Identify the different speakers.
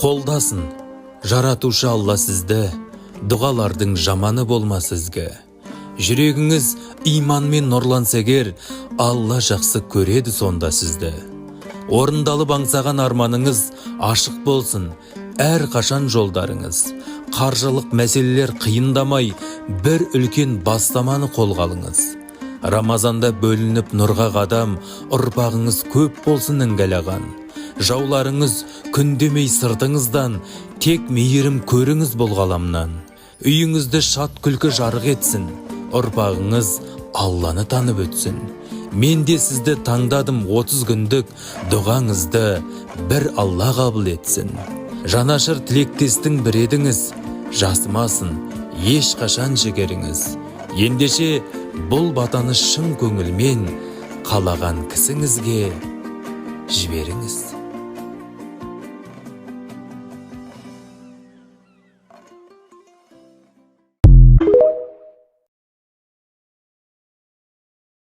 Speaker 1: қолдасын. Жаратушы алла сізді дұғалардың жаманы болма сізге. Жүрегіңіз иманмен нұрланса егер алла жақсы көреді сонда сізді. Орындалып аңсаған арманыңыз ашық болсын әр қашан жолдарыңыз. Қаржылық мәселелер қиындамай бір үлкен бастаманы қолға алыңыз. Рамазанда бөлініп нұрға қадам ұрпағыңыз көп болсын іңгәлаған жауларыңыз күндемей сыртыңыздан тек мейірім көріңіз бұл ғаламнан үйіңізді шат күлкі жарық етсін ұрпағыңыз алланы танып өтсін. Мен де сізді таңдадым 30 күндік дұғаңызды бір алла қабыл етсін. Жанашыр тілектестің бір едіңіз жасымасын ешқашан жігеріңіз. Ендеше бұл батаны шын көңілмен қалаған кісіңізге жіберіңіз.